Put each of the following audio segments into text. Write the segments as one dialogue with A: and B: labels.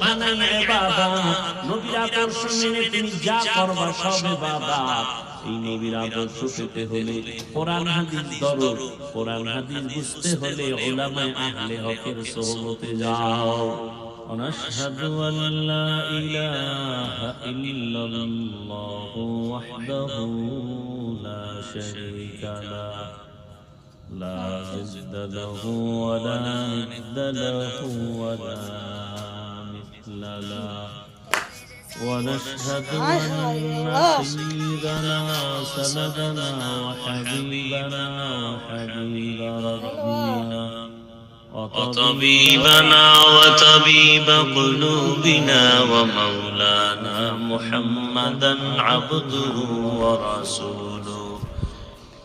A: বাধা নাই বাবা নবীর আদর্শ মেনে তুমি যা করবা সবে বাবা। এই নবীর আদর্শ পেতে হলে কোরআন হাদিস দরদ কোরআন হাদিস বুঝতে হলে ওলামায়ে আহলে হকের সহমতে যাও। ونشهد أن لا إله إلا الله وحده لا شريك له لا ضد له ولا ند له ولا له ونشهد أن سيدنا وسندنا وحبيبنا وحبيب ربنا
B: وطبيبنا وطبيب قلوبنا ومولانا محمدا عبده ورسوله.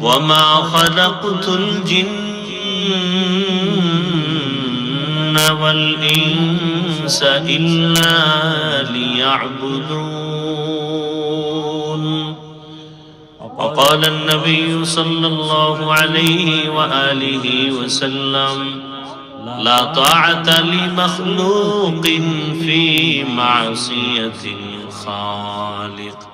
B: وما خلقت الجن والإنس إلا ليعبدون. وقال النبي صلى الله عليه وآله وسلم لا طاعة لمخلوق في معصية الخالق.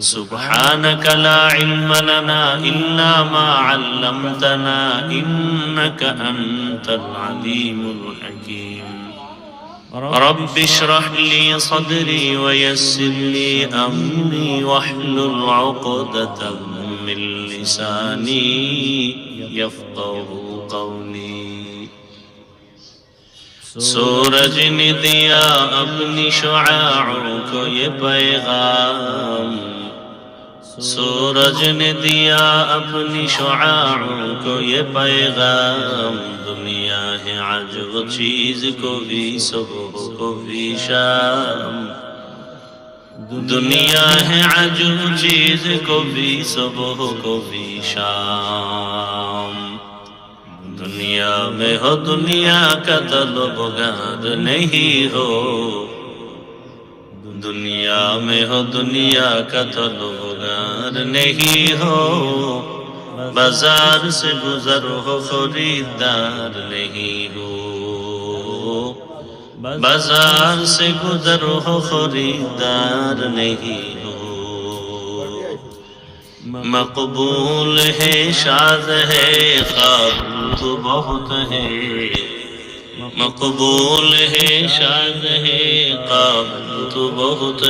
B: سبحانك لا علم لنا إلا ما علمتنا إنك أنت العليم الحكيم. رب اشرح لي صدري ويسر لي أمري واحلل عقدة من لساني يفقه قولي. سورج نے دیا اپنی شعاعوں کو یہ پیغام. सूरज ने दिया अपनी शुआओं को ये पैगाम दुनिया है आज वो चीज को भी सुबह को भी शाम दुनिया है आज वो चीज को भी सुबह को भी शाम दुनिया में हो दुनिया का तलबगार नहीं हो दुनिया में हो दुनिया का گھر نہیں ہو بازار سے گزر ہو، خریدار نہیں ہو۔ بازار سے گزر ہو، خریدار نہیں ہو۔ مقبول ہے شاد ہے خواب تو بہت ہے۔ مقبول ہے شاد ہے قابل تو بہت